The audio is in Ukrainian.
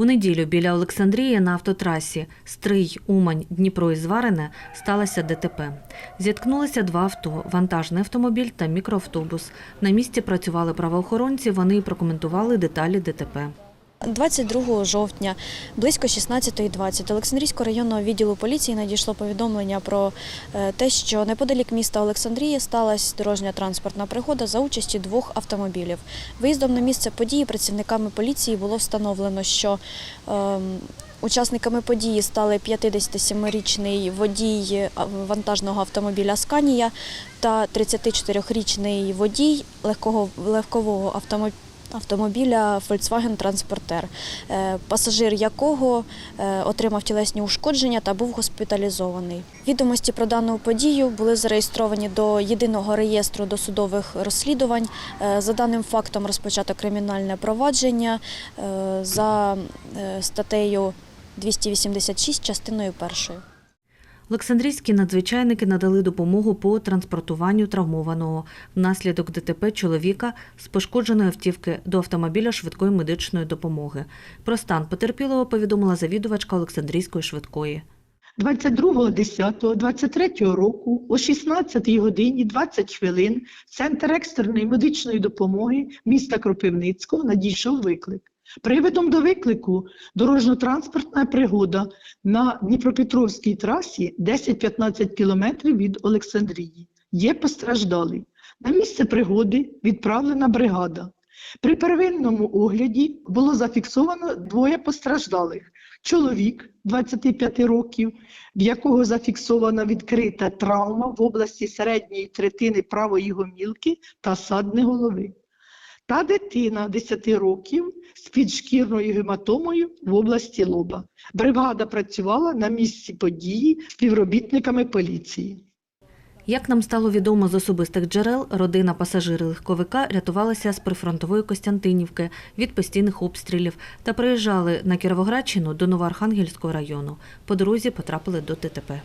У неділю біля Олександрії на автотрасі Стрий, Умань, Дніпро і Зварине сталося ДТП. Зіткнулися два авто – вантажний автомобіль та мікроавтобус. На місці працювали правоохоронці, вони прокоментували деталі ДТП. 22 жовтня близько 16.20 Олександрійського районного відділу поліції надійшло повідомлення про е, те, що неподалік міста Олександрії сталася дорожня транспортна пригода за участі двох автомобілів. Виїздом на місце події працівниками поліції було встановлено, що ем, Учасниками події стали 57-річний водій вантажного автомобіля Сканія та 34-річний водій легкого легкового автомобіля. Автомобіля Volkswagen е, пасажир якого е, отримав тілесні ушкодження та був госпіталізований. Відомості про дану подію були зареєстровані до єдиного реєстру досудових розслідувань. Е, За даним фактом розпочато кримінальне провадження е, за статтею 286 частиною першою. Олександрійські надзвичайники надали допомогу по транспортуванню травмованого внаслідок ДТП чоловіка з пошкодженої автівки до автомобіля швидкої медичної допомоги. Про стан потерпілого повідомила завідувачка Олександрійської швидкої. 22.10.23 року о 16 годині 20 хвилин в Центр екстреної медичної допомоги міста Кропивницького надійшов виклик. Приводом до виклику дорожньо-транспортна пригода на Дніпропетровській трасі 10-15 кілометрів від Олександрії. Є постраждалий. На місце пригоди відправлена бригада. При первинному огляді було зафіксовано двоє постраждалих. Чоловік 25 років, в якого зафіксована відкрита травма в області середньої третини правої гомілки та садни голови. Та дитина 10 років з підшкірною гематомою в області лоба. Бригада працювала на місці події співробітниками поліції. Як нам стало відомо з особистих джерел, родина пасажири легковика рятувалася з прифронтової Костянтинівки від постійних обстрілів та приїжджали на Кіровоградщину до Новоархангельського району. По дорозі потрапили до ДТП.